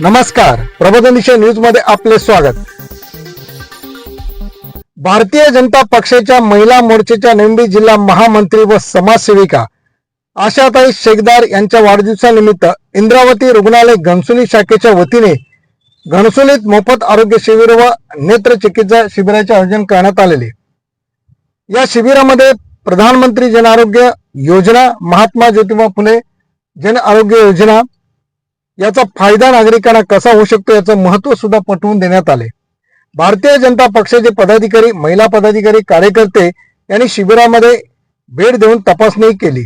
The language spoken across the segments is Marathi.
नमस्कार. प्रबोधनिशा न्यूजमध्ये आपले स्वागत. भारतीय जनता पक्षाच्या महिला मोर्चाच्या निंबी जिल्हा महामंत्री व समाजसेविका आशाताई शेखदार यांच्या वाढदिवसानिमित्त इंद्रावती रुग्णालय घनसोली शाखेच्या वतीने घनसोलीत मोफत आरोग्य शिबिर व नेत्र चिकित्सा शिबिराचे आयोजन करण्यात आलेले. या शिबिरामध्ये प्रधानमंत्री जन आरोग्य योजना महात्मा ज्योतिबा फुले जन आरोग्य योजना याचा फायदा नागरिकांना कसा होऊ शकतो याचं महत्त्व सुद्धा पटवून देण्यात आले. भारतीय जनता पक्षाचे पदाधिकारी महिला पदाधिकारी कार्यकर्ते यांनी शिबिरामध्ये भेट देऊन तपासणी केली.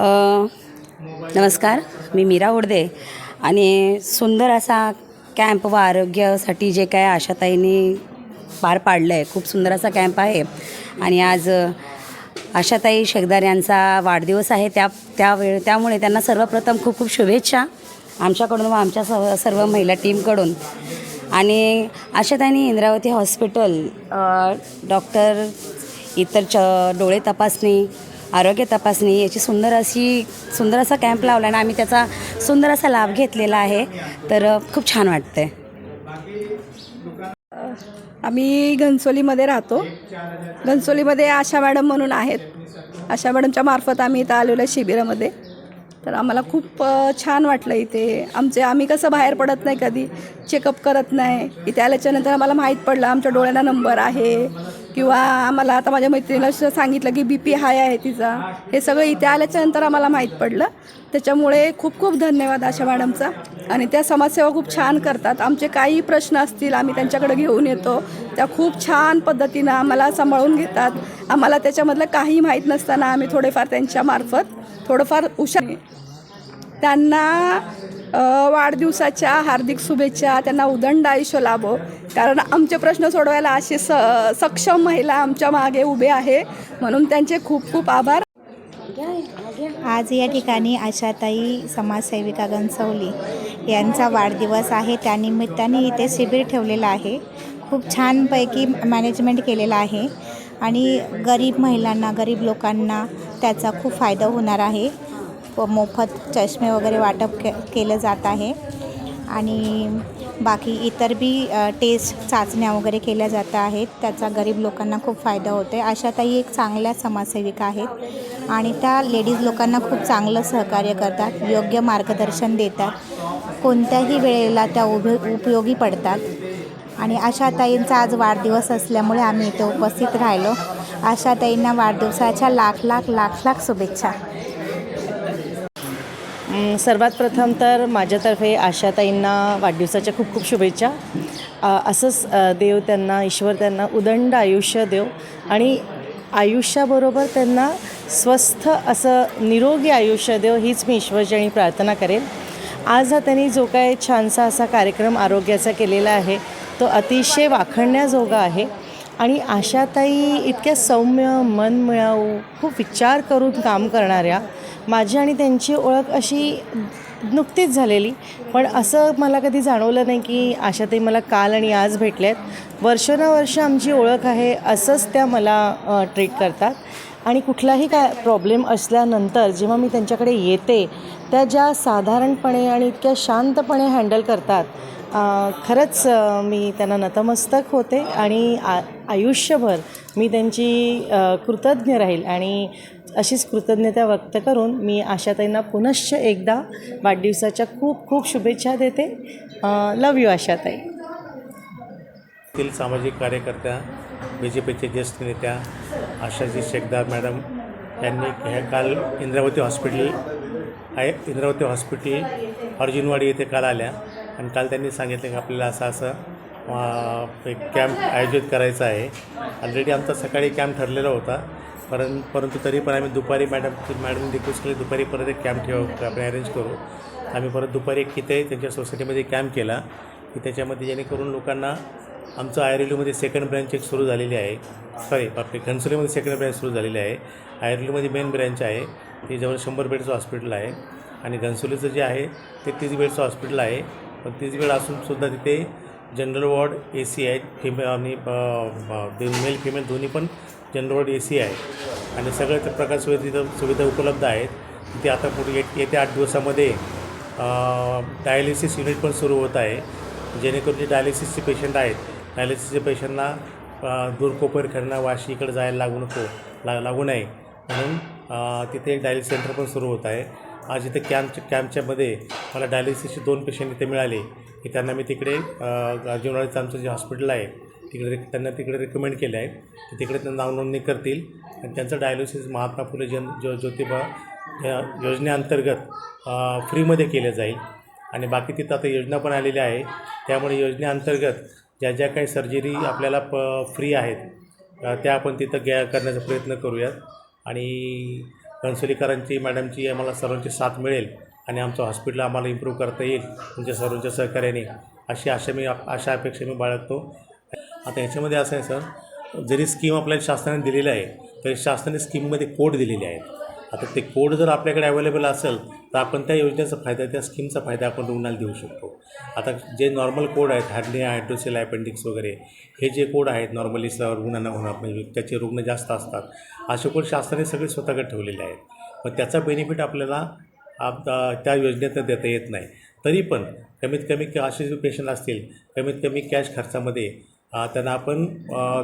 नमस्कार मी मीरा उडदे. आणि सुंदर असा कॅम्प व आरोग्यासाठी जे काय आशाताईंनी पार पाडलं आहे खूप सुंदर असा कॅम्प आहे. आणि आज आशाताई शेगदार यांचा वाढदिवस आहे. त्या त्यावेळ त्यामुळे त्यांना सर्वप्रथम खूप खूप शुभेच्छा आमच्याकडून व आमच्या सर्व सर्व महिला टीमकडून आणि आशाताईंनी इंद्रावती हॉस्पिटल डॉक्टर इतर च डोळे तपासणी आरोग्य तपासणी याची सुंदर अशी सुंदर असा कॅम्प लावला आणि आम्ही त्याचा सुंदर असा लाभ घेतलेला आहे. तर खूप छान वाटतंय. आम्ही घनसोलीमध्ये राहतो. घनसोलीमध्ये आशा मॅडम म्हणून आहेत. आशा मॅडमच्या मार्फत आम्ही इथं आलेलो आहे शिबिरामध्ये. तर आम्हाला खूप छान वाटलं इथे. आमचे आम्ही कसं बाहेर पडत नाही कधी. चेकअप करत नाही. इथे आल्याच्यानंतर आम्हाला माहीत पडलं. आमच्या डोळ्यांना नंबर आहे. किंवा आम्हाला आता माझ्या मैत्रिणीला सांगितलं की बी पी हाय आहे तिचा. हे सगळं इथे आल्याच्यानंतर आम्हाला माहीत पडलं. त्याच्यामुळे खूप खूप धन्यवाद आशा मॅडमचा. आणि त्या समाजसेवा खूप छान करतात. आमचे काही प्रश्न असतील आम्ही त्यांच्याकडे घेऊन येतो. त्या खूप छान पद्धतीनं आम्हाला सांभाळून घेतात. आम्हाला त्याच्यामधलं काही माहीत नसताना आम्ही थोडेफार त्यांच्यामार्फत थोडंफार हुशार त्यांना वाढदिवसाच्या हार्दिक शुभेच्छा त्यांना उदंड आयुष्य लाभो. कारण आमचे प्रश्न सोडवायला असे स सक्षम महिला आमच्या मागे उभे आहे. म्हणून त्यांचे खूप खूप आभार. आज या ठिकाणी आशाताई समाजसेविका गणसवली यांचा वाढदिवस आहे. त्यानिमित्ताने इथे शिबिर ठेवलेलं आहे. खूप छानपैकी मॅनेजमेंट केलेलं आहे. आणि गरीब महिलांना गरीब लोकांना त्याचा खूप फायदा होणार आहे. मोफत चष्मे वगैरे वाटप के केलं जात आहे. आणि बाकी इतर बी टेस्ट चाचण्या वगैरे केल्या जात आहेत. त्याचा गरीब लोकांना खूप फायदा होतो आहे अशाताई एक चांगल्या समाजसेविका आहेत आणि त्या लेडीज लोकांना खूप चांगलं सहकार्य करतात योग्य मार्गदर्शन देतात. कोणत्याही वेळेला त्या उभे उपयोगी पडतात. आणि आशाताईंचा आज वाढदिवस असल्यामुळे आम्ही इथे उपस्थित राहिलो. आशाताईंना वाढदिवसाच्या लाख लाख लाख लाख शुभेच्छा. सर्वात प्रथम तर माझ्यातर्फे आशाताईंना वाढदिवसाच्या खूप खूप शुभेच्छा. असंच देव त्यांना ईश्वर त्यांना उदंड आयुष्य देव आणि आयुष्याबरोबर त्यांना स्वस्थ असं निरोगी आयुष्य देव हीच मी ईश्वरचरणी प्रार्थना करेन आज हा त्यांनी जो काय छानसा असा कार्यक्रम आरोग्याचा केलेला आहे तो अतिशय वाखणण्याजोगा आहे आणि आशाताई इतक्या सौम्य मनमिळाऊ खूप विचार करून काम करणाऱ्या माझी आणि त्यांची ओळख अशी नुकतीच झालेली. पण असं मला कधी जाणवलं नाही की आशाताई मला काल आणि आज भेटल्यात वर्षानुवर्ष आमची ओळख आहे असंच त्या मला ट्रीट करतात. आणि कुठलाही काय प्रॉब्लेम असल्यानंतर जेव्हा मी त्यांच्याकडे येते त्या ज्या साधारणपणे आणि इतक्या शांतपणे हँडल करतात खरंच मी त्यांना नतमस्तक होते आणि आ आयुष्यभर मी त्यांची कृतज्ञ राहील आणि अशीच कृतज्ञता व्यक्त करून मी आशाताईंना पुनश्च एकदा वाढदिवसाच्या खूप खूप शुभेच्छा देते. लव यू आशाताई. तील सामाजिक कार्यकर्त्या बी जे पीचे ज्येष्ठ नेत्या आशाजी शेखदार मॅडम यांनी ह्या काल इंद्रावती हॉस्पिटल आहे इंद्रावती हॉस्पिटल अर्जुनवाडी येथे काल आल्या. आणि काल त्यांनी सांगितलं की आपल्याला असं असं एक कॅम्प आयोजित करायचा आहे. ऑलरेडी आमचा सकाळी कॅम्प ठरलेला होता. परं परंतु तरी पण आम्ही दुपारी मॅडम मॅडम रिक्वेस्ट केली दुपारी परत एक कॅम्प ठेव आपण अरेंज करू. आम्ही परत दुपारी एक तिथे त्यांच्या सोसायटीमध्ये कॅम्प केला की त्याच्यामध्ये जेणेकरून लोकांना आमचं आयरेलीमध्ये सेकंड ब्रँच एक सुरू झालेली आहे. सॉरी आपले घनसोलीमध्ये सेकंड ब्रँच सुरू झालेली आहे. आयरेलीमध्ये मेन ब्रँच आहे. ते जवळ शंभर बेडचं हॉस्पिटल आहे. आणि घनसोलीचं जे आहे ते तीस बेडचं हॉस्पिटल आहे. पण तीच वेळ असूनसुद्धा तिथे जनरल वॉर्ड ए सी आहे फिमे आणि मेल फिमेल दोन्ही पण जनरल वॉर्ड ए सी आहे आणि सगळ्या त्या प्रकार सुविधा तिथं सुविधा उपलब्ध आहेत. तिथे आता पुढे येत येत्या आठ दिवसामध्ये डायलिसिस युनिट पण सुरू होत आहे. जेणेकरून जे डायलिसिसचे पेशंट आहेत डायलिसिसचे पेशंटना दूर कोपर कोपरखरणा वाशी इकडे जायला लागू नको ला लागू नये. म्हणून तिथे एक डायलिसिस सेंटर पण सुरू होत आहे. आज इथे कॅम्प कॅम्पच्यामध्ये मला डायलिसिसचे दोन पेशंट इथे मिळाले. की त्यांना मी तिकडे अर्जुनवाडीचं आमचं जे हॉस्पिटल आहे तिकडे त्यांना तिकडे रिकमेंड केलं आहे. की तिकडे त्यांना नावनोंदणी करतील. आणि त्यांचं डायलिसिस महात्मा फुले जन ज्यो ज्योतिबा योजनेअंतर्गत फ्रीमध्ये केलं जाईल. आणि बाकी तिथं आता योजना पण आलेली आहे. त्यामुळे योजनेअंतर्गत ज्या ज्या काही सर्जरी आपल्याला प फ्री आहेत त्या आपण तिथं गॅ करण्याचा प्रयत्न करूयात. आणि कणसुलीकरांची मॅडमची आम्हाला सर्वांची साथ मिळेल आणि आमचं हॉस्पिटल आम्हाला इम्प्रूव्ह करता येईल तुमच्या सर्वांच्या सहकार्याने. अशी आशा मी अशा अपेक्षा मी बाळगतो. आता ह्याच्यामध्ये असं आहे सर जरी स्कीम आपल्याला शासनाने दिलेली आहे तरी शासनाने स्कीममध्ये कोड दिलेले आहेत. आता ते कोड जर आपल्याकडे अवेलेबल असेल तर आपण त्या योजनेचा फायदा त्या स्कीमचा फायदा आपण रुग्णाला देऊ शकतो. आता जे नॉर्मल कोड आहेत हार्निया हायड्रोसेल अपेंडिक्स वगैरे हे जे कोड आहेत नॉर्मली स रुग्णांना होणार म्हणजे त्याचे रुग्ण जास्त असतात. असे कोड शासनाने सगळे स्वतःकडे ठेवलेले आहेत. पण त्याचा बेनिफिट आपल्याला आप त्या योजनेतनं देता येत नाही. तरी पण कमीत कमी असे जे पेशंट असतील कमीत कमी कॅश खर्चामध्ये त्यांना आपण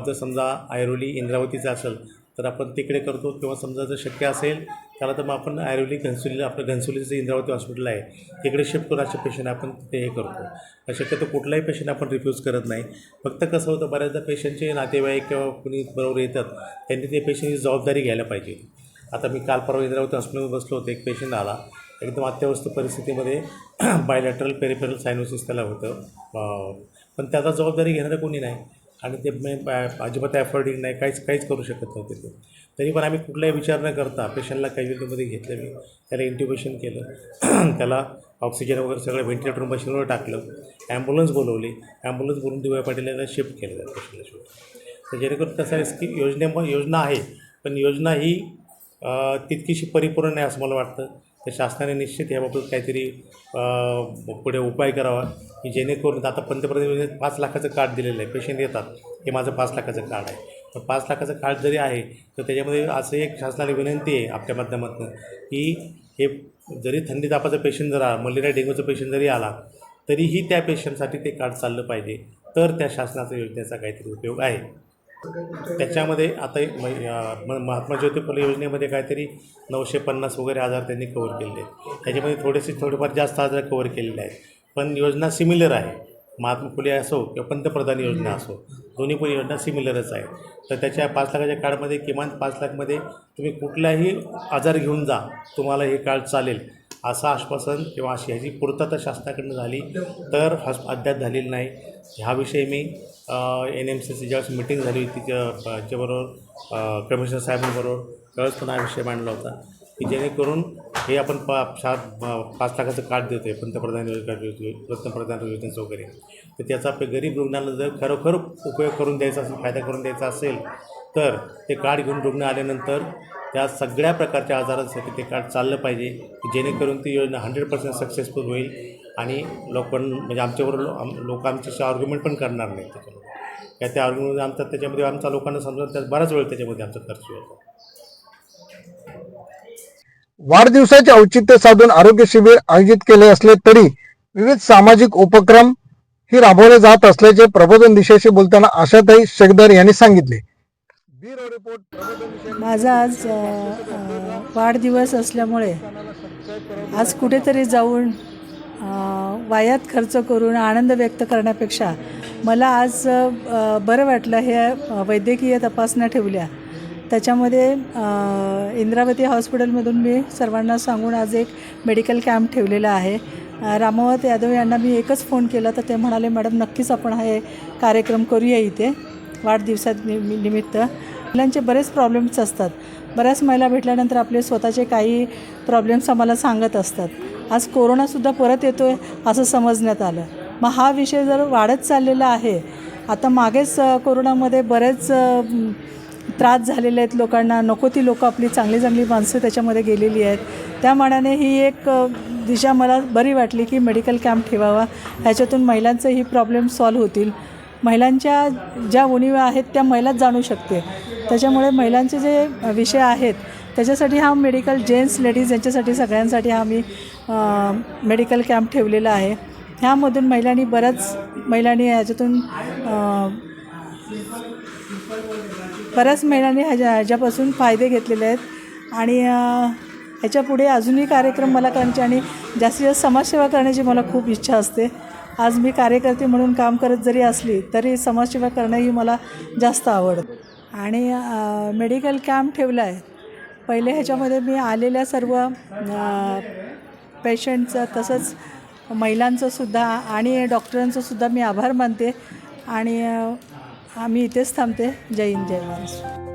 जर समजा ऐरोली इंद्रावतीचं असेल तर आपण तिकडे करतो किंवा समजा जर शक्य असेल त्याला तर मग आपण ऐरोली घनसोलीला आपलं घनसोलीचं इंद्रावती हॉस्पिटल आहे तिकडे शिफ्ट करून असे पेशंट आपण ते हे करतो. शक्यतो कुठलाही पेशंट आपण रिफ्यूज करत नाही. फक्त कसं होतं बऱ्याचदा पेशंटचे नातेवाईक किंवा कुणी बरोबर येतात त्यांनी ते पेशंटची जबाबदारी घ्यायला पाहिजे. आता मी काल परवा इंद्रावती हॉस्पिटलमध्ये बसलो होतो एक पेशंट आला. एकदम अत्यवस्थ परिस्थितीमध्ये बायलॅटरल पेरिफेरल सायनोसिस त्याला होतं. पण त्याचा जबाबदारी घेणारं कोणी नाही. आणि ते मे- अजिबात ॲफोर्डिंग नाही काहीच काहीच करू शकत नव्हते ते. तरी पण आम्ही कुठलाही विचार न करता पेशंटला कॅज्युअलिटीमध्ये घेतलं मी त्याला इंट्युबेशन केलं. त्याला ऑक्सिजन वगैरे सगळं व्हेंटिलेटर मशीनवर टाकलं. ॲम्ब्युलन्स बोलवली. ॲम्ब्युलन्स बोलून दिव्या पाटील याला शिफ्ट केलं त्या पेशंटला शिफ्ट तर जेणेकरून कसं आहे की योजने योजना आहे. पण योजना ही तितकीशी परिपूर्ण नाही असं मला वाटतं. तर शासनाने निश्चित याबाबत काहीतरी पुढे उपाय करावा की जेणेकरून आता पंतप्रधान योजनेत पाच लाखाचं कार्ड दिलेलं आहे पेशंट येतात हे माझं पाच लाखाचं कार्ड आहे. तर पाच लाखाचं कार्ड जरी आहे तर त्याच्यामध्ये असं एक शासनाला विनंती आहे आपल्या माध्यमातून की हे जरी थंडी तापाचा पेशंट जर आला मलेरिया डेंग्यूचा पेशंट जरी आला तरीही त्या पेशंटसाठी ते कार्ड चाललं पाहिजे. तर त्या शासनाच्या योजनेचा काहीतरी उपयोग आहे. त्याच्यामध्ये आता म- महात्मा ज्योती फुले योजनेमध्ये काहीतरी नऊशे पन्नास वगैरे आजार त्यांनी कवर केलेले आहेत. त्याच्यामध्ये थोडेसे थोडेफार जास्त आजार कवर केलेले आहेत. पण योजना सिमिलर आहे. महात्मा फुले असो किंवा पंतप्रधान योजना असो दोन्ही पण योजना सिमिलरच आहे तर त्याच्या पाच लाखाच्या कार्डमध्ये किमान पाच लाखमध्ये तुम्ही कुठलाही आजार घेऊन जा तुम्हाला हे कार्ड चालेल. असं आश्वासन किंवा अशी ह्याची पूर्तता शासनाकडनं झाली तर हॉस् अद्याप झालेली नाही. ह्याविषयी मी एन एम सी सी ज्यावेळेस मिटिंग झाली होती त्याच्याबरोबर याच्याबरोबर कमिशनर साहेबांबरोबर. त्यावेळेस पण हा विषय मांडला होता की जेणेकरून हे आपण पा सात पाच लाखाचं कार्ड देतो आहे पंतप्रधान योजना पंतप्रधान योजनेचं वगैरे. तर त्याचा आपल्या गरीब रुग्णाला जर खरोखर उपयोग करून द्यायचा असेल फायदा करून द्यायचा असेल तर ते कार्ड घेऊन रुग्ण आल्यानंतर या सगळ्या प्रकारच्या आजारांसाठी ते कार्ड चाललं पाहिजे जेणेकरून ती योजना हंड्रेड पर्सेंट सक्सेसफुल होईल आणि लोक म्हणजे आमच्याबरोबर लो- आम लोक आमच्याशी आर्ग्युमेंट पण करणार नाही त्याच्यामध्ये. काय त्या आर्ग्युमेंट आमचा त्याच्यामध्ये आमचा लोकांना समजून त्यात बराच वेळ त्याच्यामध्ये आमचा खर्च होतो. वाढदिवसाचे औचित्य साधून आरोग्य शिबिर आयोजित केले असले तरी विविध सामाजिक उपक्रम ही राबवले जात असल्याचे प्रबोधन दिशेशी बोलताना आशाताई शेखदर यांनी सांगितले ब्युरो रिपोर्ट प्रबोधन दिशा माझा आज वाढदिवस असल्यामुळे आज कुठेतरी जाऊन वायात खर्च करून आनंद व्यक्त करण्यापेक्षा मला आज बरं वाटलं हे वैद्यकीय तपासण्या ठेवल्या. त्याच्यामध्ये इंद्रावती हॉस्पिटलमधून मी सर्वांना सांगून आज एक मेडिकल कॅम्प ठेवलेला आहे. रामावत यादव यांना मी एकच फोन केला तर ते म्हणाले मॅडम नक्कीच आपण हे कार्यक्रम करूया इथे. वाढदिवसात नि निमित्त. महिलांचे बरेच प्रॉब्लेम्स असतात. बऱ्याच महिला भेटल्यानंतर आपले स्वतःचे काही प्रॉब्लेम्स आम्हाला सांगत असतात. आज कोरोनासुद्धा परत येतो आहे असं समजण्यात आलं. मग हा विषय जर वाढत चाललेला आहे आता मागेच कोरोनामध्ये बरेच त्रास झालेले आहेत लोकांना. नको ती लोकं आपली चांगली चांगली माणसं त्याच्यामध्ये गेलेली आहेत. त्या मानाने ही एक दिशा मला बरी वाटली की मेडिकल कॅम्प ठेवावा. ह्याच्यातून महिलांचंही प्रॉब्लेम सॉल्व्ह होतील. महिलांच्या ज्या उणिवा आहेत त्या महिलाच जाणू शकते. त्याच्यामुळे महिलांचे जे विषय आहेत त्याच्यासाठी हा मेडिकल जेंट्स लेडीज यांच्यासाठी सगळ्यांसाठी हा मी मेडिकल कॅम्प ठेवलेला आहे. ह्यामधून महिलांनी बऱ्याच महिलांनी ह्याच्यातून बऱ्याच महिलांनी ह्याच्या ह्याच्यापासून फायदे घेतलेले आहेत. आणि अ, ह्याच्या पुढे अजूनही कार्यक्रम मला करायचे आणि जास्तीत जास्त समाजसेवा करण्याची मला खूप इच्छा असते. आज मी कार्यकर्ते म्हणून काम करत जरी असली तरी समाजसेवा करणं ही मला जास्त आवडतं. आणि मेडिकल कॅम्प ठेवला आहे पहिले ह्याच्यामध्ये मी आलेल्या सर्व पेशंटचं तसंच महिलांचं सुद्धा आणि डॉक्टरांचं सुद्धा मी आभार मानते. आणि आम्ही इथेच थांबते. जय हिंद जय महाराष्ट्र.